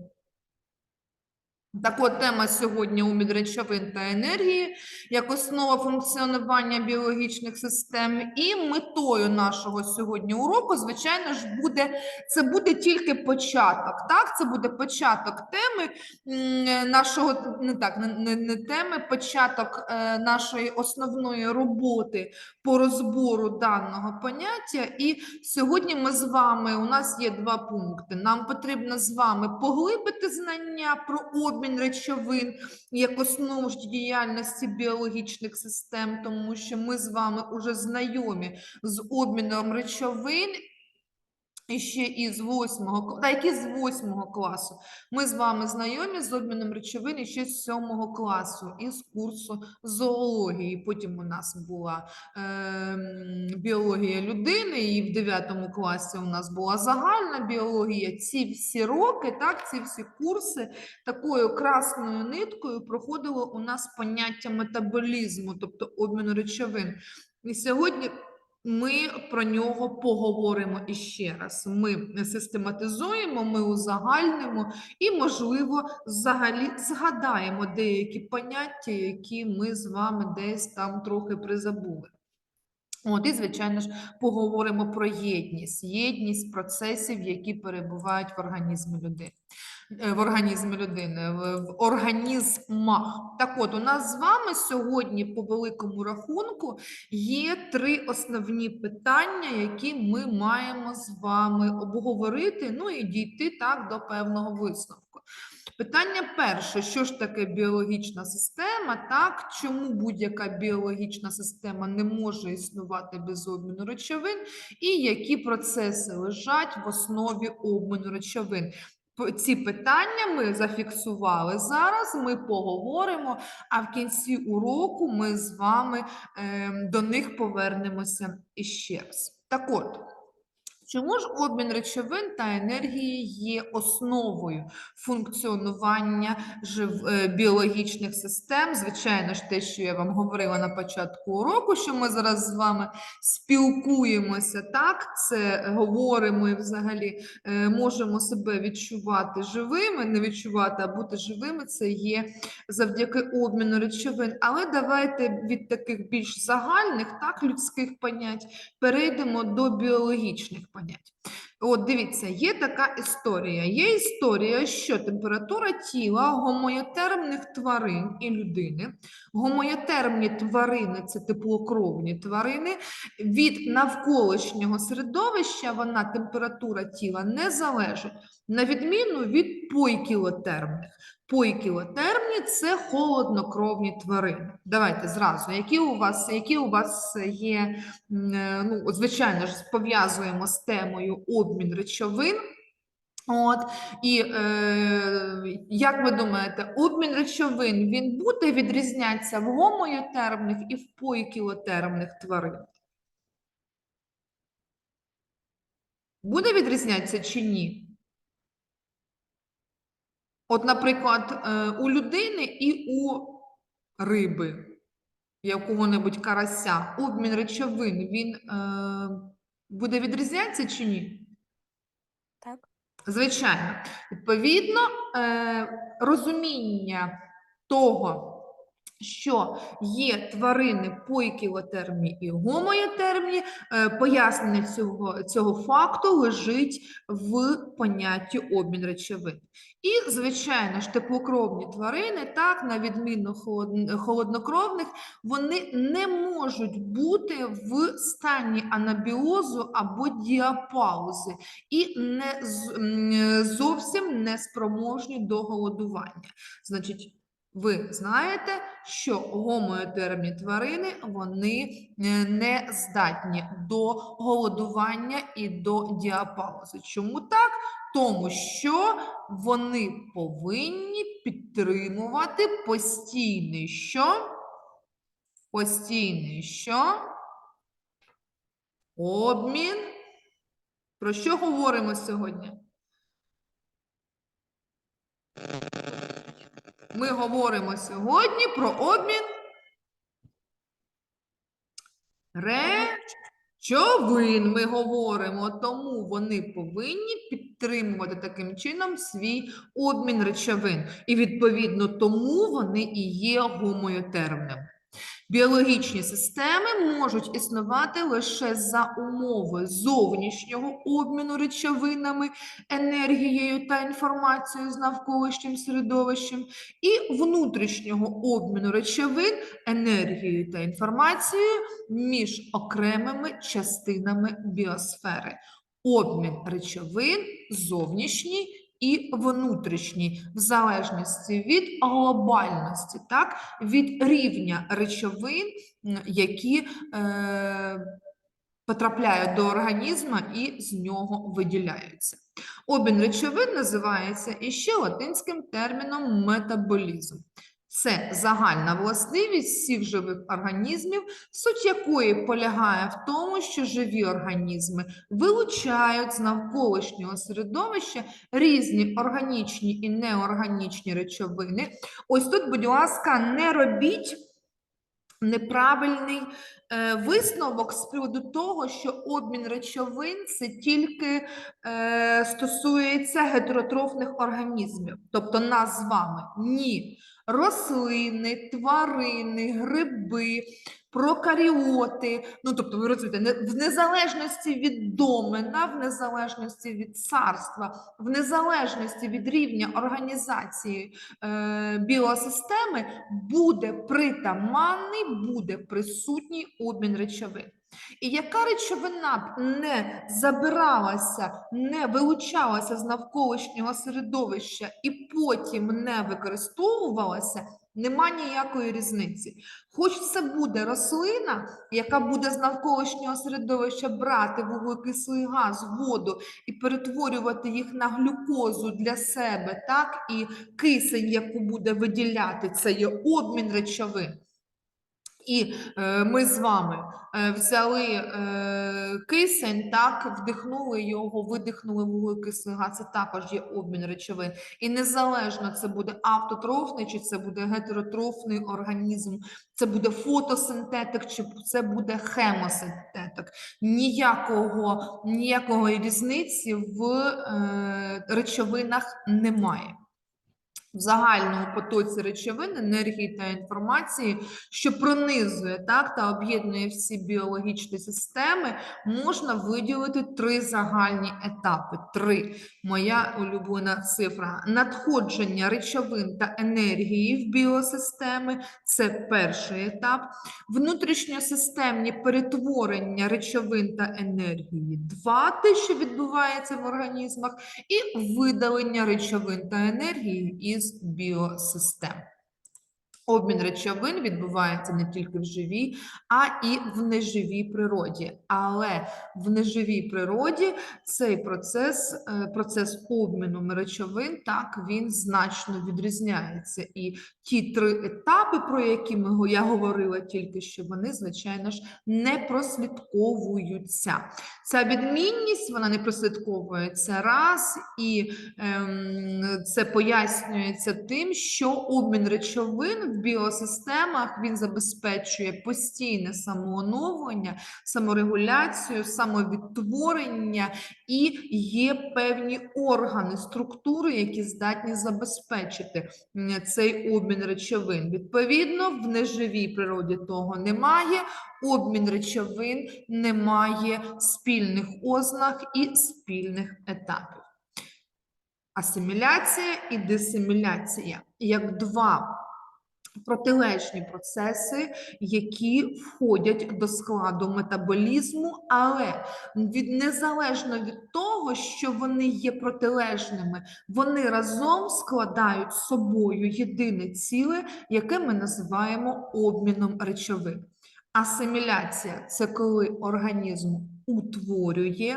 you. Так от тема сьогодні у речовин та енергії як основа функціонування біологічних систем. І метою нашого сьогодні уроку, звичайно ж, буде це буде тільки початок. Так, це буде початок теми нашого не так, не, не, теми, початок е, нашої основної роботи по розбору даного поняття. І сьогодні ми з вами у нас є два пункти. Нам потрібно з вами поглибити знання про обмін речовин як основу діяльності біологічних систем, тому що ми з вами вже знайомі з обміном речовин. І ще із восьмого кла- та які з восьмого класу. Ми з вами знайомі з обміном речовин і ще з сьомого класу із курсу зоології. Потім у нас була ем, біологія людини, і в 9 класі у нас була загальна біологія. Ці всі роки, так, ці всі курси такою красною ниткою проходило у нас поняття метаболізму, тобто обміну речовин. І сьогодні ми про нього поговоримо іще раз. Ми систематизуємо, ми узагальнимо і, можливо, взагалі згадаємо деякі поняття, які ми з вами десь там трохи призабули. От, і, звичайно ж, поговоримо про єдність, єдність процесів, які перебувають в організмі людини. Е, В організмі людини, в, в організмах. Так от, у нас з вами сьогодні, по великому рахунку, є три основні питання, які ми маємо з вами обговорити, ну і дійти так до певного висновку. Питання перше: що ж таке біологічна система? Так, чому будь-яка біологічна система не може існувати без обміну речовин, і які процеси лежать в основі обміну речовин? Ці питання ми зафіксували зараз. Ми поговоримо, а в кінці уроку ми з вами ем, до них повернемося іще раз. Так от. Чому ж обмін речовин та енергії є основою функціонування жив... е, біологічних систем? Звичайно ж, те, що я вам говорила на початку уроку, що ми зараз з вами спілкуємося, так, це говоримо і взагалі е, можемо себе відчувати живими, не відчувати, а бути живими це є завдяки обміну речовин. Але давайте від таких більш загальних, так, людських понять перейдемо до біологічних понять. От дивіться, є така історія. Є історія, що температура тіла гомоєтермних тварин і людини. Гомоєтермні тварини це теплокровні тварини. Від навколишнього середовища вона температура тіла не залежить, на відміну від пойкілотермних. Пойкілотермні це холоднокровні тварини. Давайте зразу, які у вас, які у вас є е, ну, звичайно ж, пов'язуємо з темою обмін речовин. От, і е, як ви думаєте, обмін речовин він буде відрізнятися в гомоєтермних і в поікілотермних тварин? Буде відрізнятися чи ні? От, наприклад, е, у людини і у риби якого-небудь карася, обмін речовин, він е, буде відрізнятися чи ні? Так. Звичайно. Відповідно, е, розуміння того, що є тварини поікілотермні і гомоєтермні, е, пояснення цього, цього факту лежить в понятті обмін речовин. І, звичайно ж, теплокровні тварини, так, на відміну холоднокровних, вони не можуть бути в стані анабіозу або діапаузи і не зовсім не спроможні до голодування. Значить, ви знаєте, що гомоетермні тварини вони е, не здатні до голодування і до діапаузи. Чому так? Тому що вони повинні підтримувати постійний що? Постійний що? Обмін. Про що говоримо сьогодні? Ми говоримо сьогодні про обмін речовин. Ми говоримо, тому вони повинні підтримувати таким чином свій обмін речовин. І відповідно тому вони і є гомоєтерними. Біологічні системи можуть існувати лише за умови зовнішнього обміну речовинами, енергією та інформацією з навколишнім середовищем, і внутрішнього обміну речовин, енергією та інформацією між окремими частинами біосфери. Обмін речовин зовнішній і внутрішній, в залежності від глобальності, так, від рівня речовин, які е, потрапляють до організму і з нього виділяються. Обмін речовин називається іще латинським терміном метаболізм. Це загальна властивість всіх живих організмів, суть якої полягає в тому, що живі організми вилучають з навколишнього середовища різні органічні і неорганічні речовини. Ось тут, будь ласка, не робіть неправильний е, висновок з приводу того, що обмін речовин це тільки е, стосується гетеротрофних організмів, тобто нас з вами. Ні. Рослини, тварини, гриби, прокаріоти, ну тобто, ви розумієте, в незалежності від домена, в незалежності від царства, в незалежності від рівня організації е, біосистеми буде притаманний, буде присутній обмін речовин. І яка речовина б не забиралася, не вилучалася з навколишнього середовища і потім не використовувалася, нема ніякої різниці. Хоч це буде рослина, яка буде з навколишнього середовища брати вуглекислий газ, воду і перетворювати їх на глюкозу для себе, так, і кисень, яку буде виділяти, це є обмін речовин. І е, ми з вами е, взяли е, кисень, так, вдихнули його, видихнули вуглекислий газ, це також є обмін речовин. І незалежно це буде автотрофний, чи це буде гетеротрофний організм, це буде фотосинтетик, чи це буде хемосинтетик. Ніякого, ніякої різниці в речовинах немає. В загальному потоці речовин, енергії та інформації, що пронизує так, та об'єднує всі біологічні системи, можна виділити три загальні етапи. Три моя улюблена цифра. Надходження речовин та енергії в біосистеми це перший етап. Внутрішньосистемні перетворення речовин та енергії два, те, що відбувається в організмах, і видалення речовин та енергії із біосистем. Обмін речовин відбувається не тільки в живій, а і в неживій природі. Але в неживій природі цей процес, е, процес обміну речовин, так він значно відрізняється. І ті три етапи, про які ми я говорила тільки що, вони, звичайно ж, не прослідковуються. Ця відмінність вона не прослідковується раз, і ем, це пояснюється тим, що обмін речовин в біосистемах він забезпечує постійне самооновлення, саморегуляцію, самовідтворення і є певні органи, структури, які здатні забезпечити цей обмін речовин. Відповідно, в неживій природі того немає. Обмін речовин не має спільних ознак і спільних етапів. Асиміляція і дисиміляція як два протилежні процеси, які входять до складу метаболізму, але від незалежно від того, що вони є протилежними, вони разом складають собою єдине ціле, яке ми називаємо обміном речовин. Асиміляція це коли організм утворює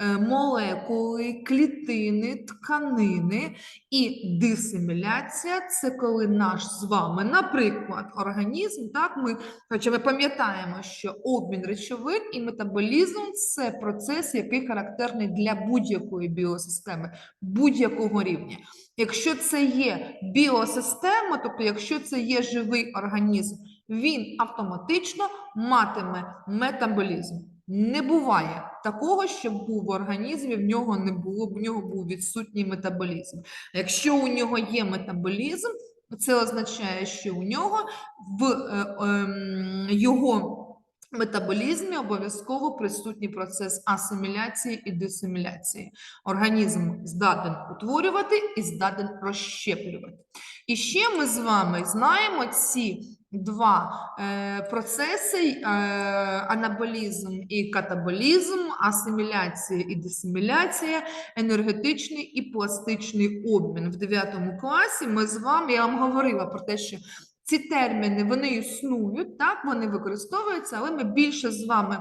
молекули, клітини, тканини, і дисиміляція це коли наш з вами, наприклад, організм, так ми, хоча ми пам'ятаємо, що обмін речовин і метаболізм це процес, який характерний для будь-якої біосистеми, будь-якого рівня. Якщо це є біосистема, тобто якщо це є живий організм, він автоматично матиме метаболізм. Не буває такого, щоб був в організмі, в нього не було, в нього був відсутній метаболізм. Якщо у нього є метаболізм, це означає, що у нього в е, ем, його метаболізмі обов'язково присутній процес асиміляції і дисиміляції. Організм здатен утворювати і здатен розщеплювати. І ще ми з вами знаємо ці два е, процеси: е, анаболізм і катаболізм, асиміляція і дисиміляція, енергетичний і пластичний обмін. В 9 класі ми з вами, я вам говорила про те, що ці терміни вони існують, так, вони використовуються, але ми більше з вами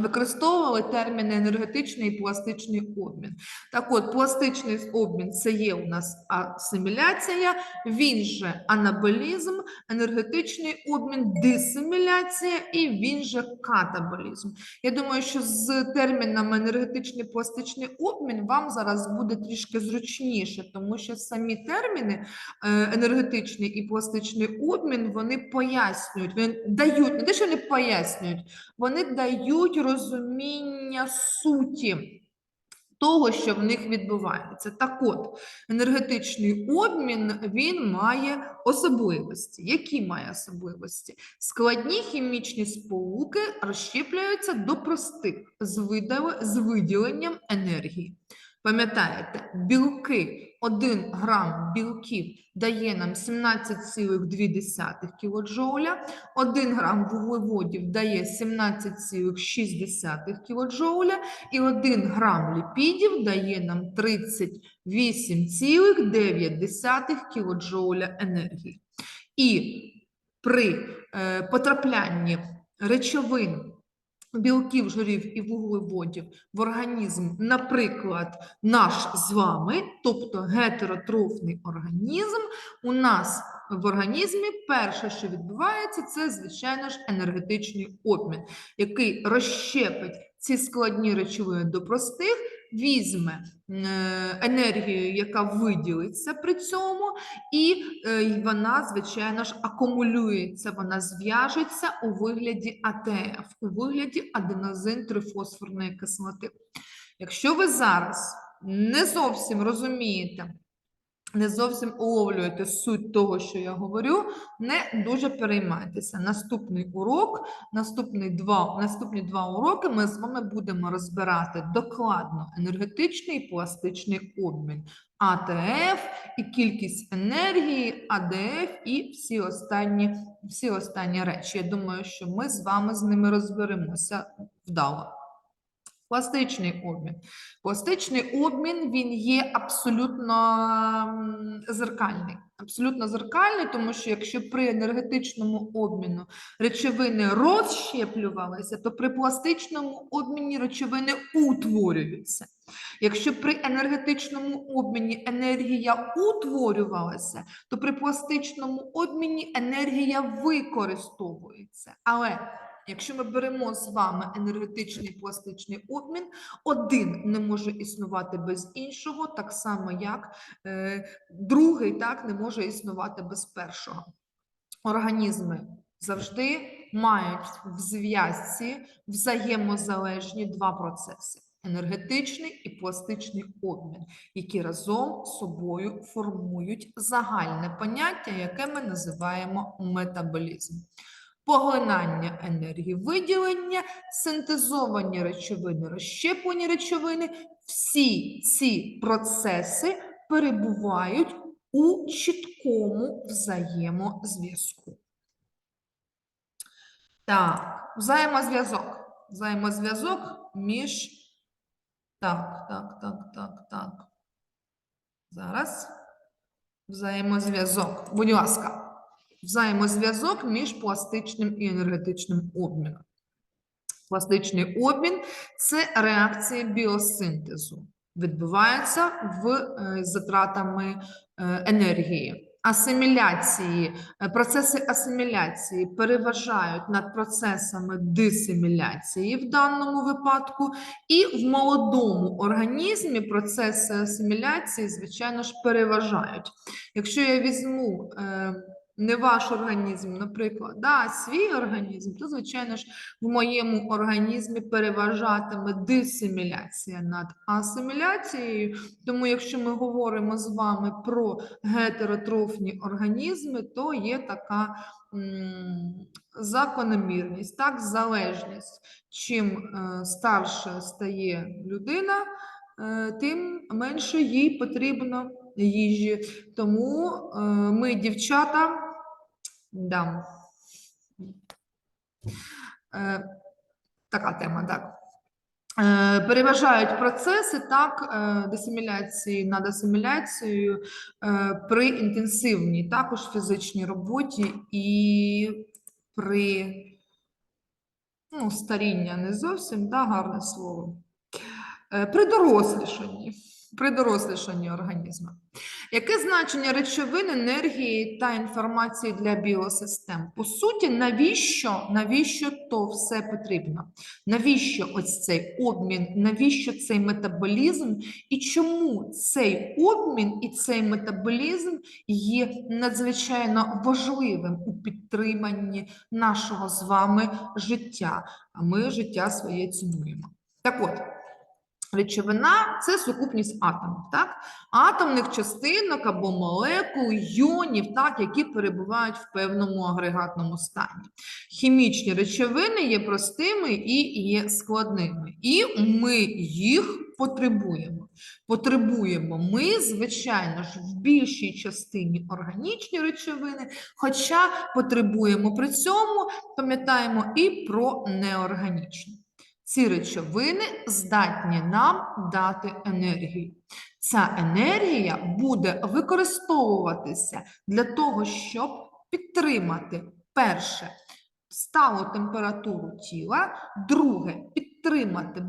використовували терміни енергетичний і пластичний обмін. Так от, пластичний обмін це є у нас асиміляція, він же анаболізм, енергетичний обмін, дисиміляція і він же катаболізм. Я думаю, що з термінами енергетичний пластичний обмін вам зараз буде трішки зручніше, тому що самі терміни е, енергетичний і пластичний обмін вони пояснюють, вони дають, не те, що вони пояснюють, вони дають розуміння суті. Того, що в них відбувається. Так от, енергетичний обмін він має особливості. Які має особливості? Складні хімічні сполуки розщепляються до простих з виділенням енергії. Пам'ятаєте, білки, 1 грам білків дає нам 17,2 кілоджоуля, 1 грам вуглеводів дає 17,6 кілоджоуля, і 1 грам ліпідів дає нам 38,9 кілоджоуля енергії. І при е, потраплянні речовин білків, жирів і вуглеводів в організм, наприклад, наш з вами, тобто гетеротрофний організм, у нас в організмі перше, що відбувається, це, звичайно ж, енергетичний обмін, який розщепить ці складні речовини до простих, візьме е, енергію, яка виділиться при цьому, і е, вона, звичайно ж, акумулюється, вона зв'яжеться у вигляді АТФ, у вигляді аденозин трифосфорної кислоти. Якщо ви зараз не зовсім розумієте, не зовсім уловлюєте суть того, що я говорю, не дуже переймайтеся. Наступний урок, наступний два, наступні два уроки ми з вами будемо розбирати докладно енергетичний і пластичний обмін. АТФ і кількість енергії, АДФ і всі останні, всі останні речі. Я думаю, що ми з вами з ними розберемося вдало. Пластичний обмін. Пластичний обмін він є абсолютно зеркальний. Абсолютно зеркальний, тому що якщо при енергетичному обміну речовини розщеплювалися, то при пластичному обміні речовини утворюються. Якщо при енергетичному обміні енергія утворювалася, то при пластичному обміні енергія використовується. Але якщо ми беремо з вами енергетичний пластичний обмін, один не може існувати без іншого, так само як е, другий так не може існувати без першого. Організми завжди мають в зв'язці взаємозалежні два процеси енергетичний і пластичний обмін, які разом з собою формують загальне поняття, яке ми називаємо метаболізм. Поглинання енергії, виділення, синтезовані речовини, розщеплені речовини, всі ці процеси перебувають у чіткому взаємозв'язку. Так, взаємозв'язок. Взаємозв'язок між. Так, так, так, так, так. Зараз. Взаємозв'язок. Будь ласка, взаємозв'язок між пластичним і енергетичним обміном. Пластичний обмін це реакція біосинтезу. Відбувається в е, затратами е, енергії. Асиміляції, е, процеси асиміляції переважають над процесами дисиміляції в даному випадку, і в молодому організмі процеси асиміляції, звичайно ж, переважають. Якщо я візьму не ваш організм, наприклад, да, свій організм, то, звичайно ж, в моєму організмі переважатиме дисиміляція над асиміляцією. Тому, якщо ми говоримо з вами про гетеротрофні організми, то є така закономірність, так, залежність. Чим е, старше стає людина, е, тим менше їй потрібно їжі. Тому е, ми, дівчата, да. Е, така тема, так. Е, Переважають процеси так, е, десиміляції над асиміляцією е, при інтенсивній також фізичній роботі і при ну, старіння не зовсім, да, гарне слово. При дорослішанні, при дорослішанні організму. Яке значення речовин, енергії та інформації для біосистем? По суті, навіщо, навіщо то все потрібно? Навіщо ось цей обмін, навіщо цей метаболізм? І чому цей обмін і цей метаболізм є надзвичайно важливим у підтриманні нашого з вами життя? А ми життя своє цінуємо. Так от. Речовина це сукупність атомів, так? атомних частинок або молекул, йонів, так, які перебувають в певному агрегатному стані. Хімічні речовини є простими і є складними, і ми їх потребуємо. Потребуємо ми, звичайно ж, в більшій частині органічні речовини, хоча потребуємо при цьому, пам'ятаємо, і про неорганічні. Ці речовини здатні нам дати енергію. Ця енергія буде використовуватися для того, щоб підтримати. Перше. Сталу температуру тіла, друге. Підтримати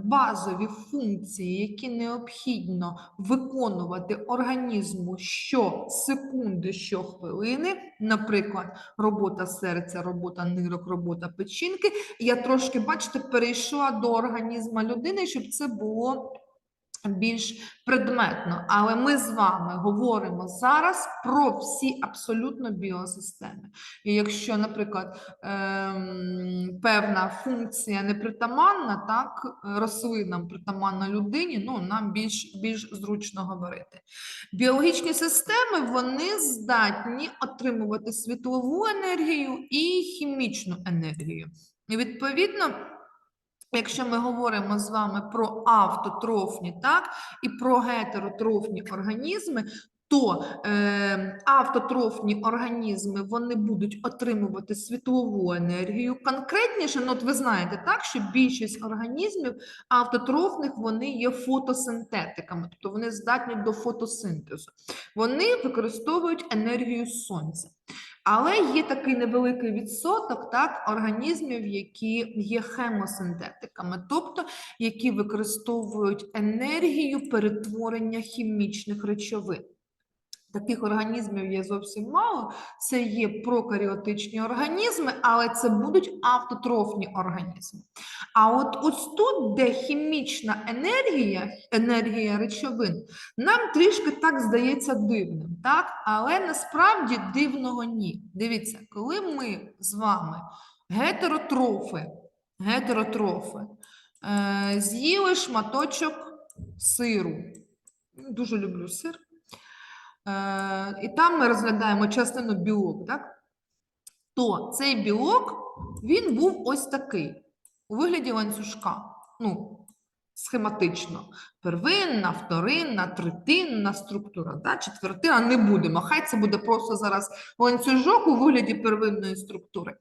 базові функції, які необхідно виконувати організму що секунди, що хвилини, наприклад, робота серця, робота нирок, робота печінки. Я трошки, бачите, перейшла до організму людини, щоб це було більш предметно. Але ми з вами говоримо зараз про всі абсолютно біосистеми. І якщо, наприклад, ем, певна функція непритаманна, так, рослинам притаманна людині, ну, нам більш, більш зручно говорити. Біологічні системи вони здатні отримувати світлову енергію і хімічну енергію. І відповідно. Якщо ми говоримо з вами про автотрофні, так, і про гетеротрофні організми, то е, автотрофні організми вони будуть отримувати світлову енергію. Конкретніше, ну от ви знаєте, так, що більшість організмів автотрофних вони є фотосинтетиками, тобто вони здатні до фотосинтезу. Вони використовують енергію сонця. Але є такий невеликий відсоток так, організмів, які є хемосинтетиками, тобто які використовують енергію перетворення хімічних речовин. Таких організмів є зовсім мало. Це є прокаріотичні організми, але це будуть автотрофні організми. А от ось тут, де хімічна енергія, енергія речовин, нам трішки так здається дивним, так? але насправді дивного ні. Дивіться, коли ми з вами гетеротрофи, гетеротрофи е, з'їли шматочок сиру. Дуже люблю сир. Е, і там ми розглядаємо частину білок, так? то цей білок він був ось такий у вигляді ланцюжка. Ну, схематично. Первинна, вторинна, третинна структура. Да? Четвертина не будемо. Хай це буде просто зараз ланцюжок у вигляді первинної структури.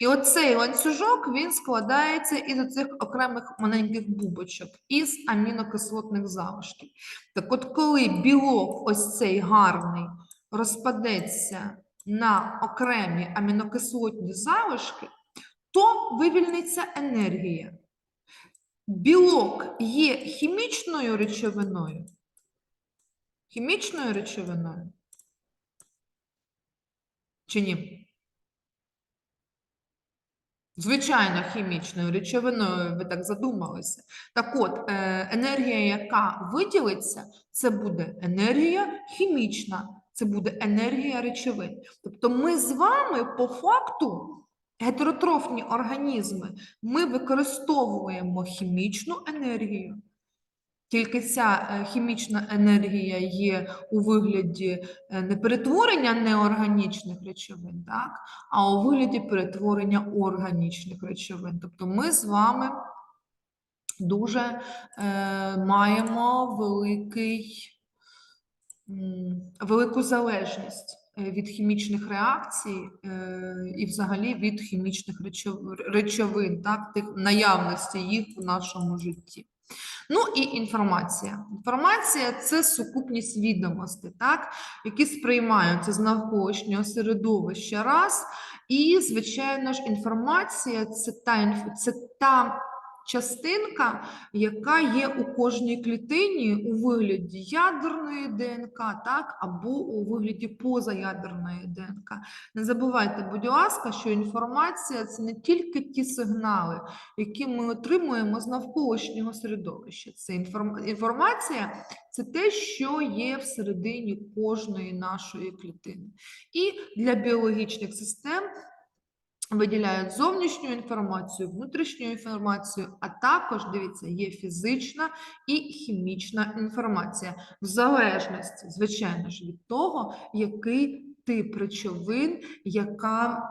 І оцей ланцюжок він складається із оцих окремих маленьких бубочок, із амінокислотних залишків. Так от, коли білок ось цей гарний розпадеться на окремі амінокислотні залишки, то вивільниться енергія. Білок є хімічною речовиною? Хімічною речовиною? Чи ні? Звичайно, хімічною речовиною, ви так задумалися. Так от, е, енергія, яка виділиться, це буде енергія хімічна, це буде енергія речовин. Тобто ми з вами по факту гетеротрофні організми, ми використовуємо хімічну енергію. Тільки ця е, хімічна енергія є у вигляді е, не перетворення неорганічних речовин, так, а у вигляді перетворення органічних речовин. Тобто ми з вами дуже е, маємо великий, велику залежність від хімічних реакцій е, і взагалі від хімічних речовин, так, тих наявності їх в нашому житті. Ну і інформація. Інформація це сукупність відомостей, так, які сприймаються з навколишнього середовища раз. І, звичайно ж, інформація це та, це та частинка, яка є у кожній клітині у вигляді ядерної ДНК, так, або у вигляді позаядерної ДНК. Не забувайте, будь ласка, що інформація це не тільки ті сигнали, які ми отримуємо з навколишнього середовища. Це інформ... інформація це те, що є всередині кожної нашої клітини. І для біологічних систем виділяють зовнішню інформацію, внутрішню інформацію, а також, дивіться, є фізична і хімічна інформація, в залежності, звичайно ж, від того, який тип речовин, яка.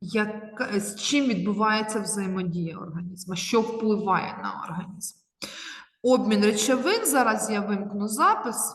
як, з чим відбувається взаємодія організму, що впливає на організм. Обмін речовин. Зараз я вимкну запис.